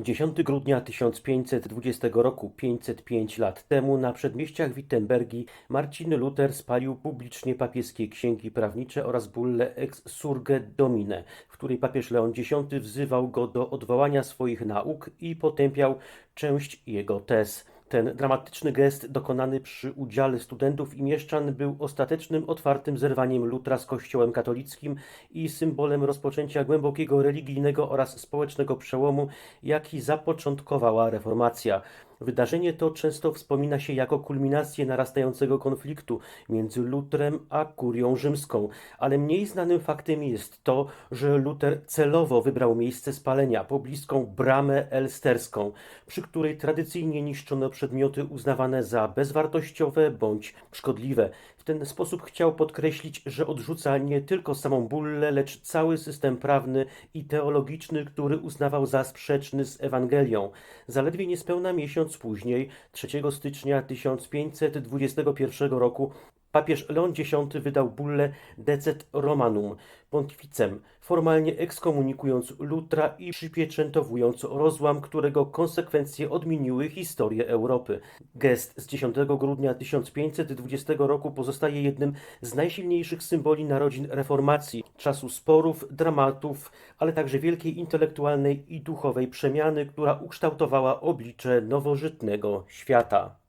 10 grudnia 1520 roku, 505 lat temu, na przedmieściach Wittenbergi Marcin Luther spalił publicznie papieskie księgi prawnicze oraz bullę Ex Surge Domine, w której papież Leon X wzywał go do odwołania swoich nauk i potępiał część jego tez. Ten dramatyczny gest dokonany przy udziale studentów i mieszczan był ostatecznym otwartym zerwaniem Lutra z Kościołem katolickim i symbolem rozpoczęcia głębokiego religijnego oraz społecznego przełomu, jaki zapoczątkowała reformacja. Wydarzenie to często wspomina się jako kulminację narastającego konfliktu między Lutrem a kurią rzymską, ale mniej znanym faktem jest to, że Luther celowo wybrał miejsce spalenia, pobliską bramę elsterską, przy której tradycyjnie niszczono przedmioty uznawane za bezwartościowe bądź szkodliwe. W ten sposób chciał podkreślić, że odrzuca nie tylko samą bullę, lecz cały system prawny i teologiczny, który uznawał za sprzeczny z Ewangelią. Zaledwie niespełna miesiąc później, 3 stycznia 1521 roku, papież Leon X wydał bullę Decet Romanum pontificem, formalnie ekskomunikując Lutra i przypieczętowując rozłam, którego konsekwencje odmieniły historię Europy. Gest z 10 grudnia 1520 roku pozostaje jednym z najsilniejszych symboli narodzin reformacji, czasu sporów, dramatów, ale także wielkiej intelektualnej i duchowej przemiany, która ukształtowała oblicze nowożytnego świata.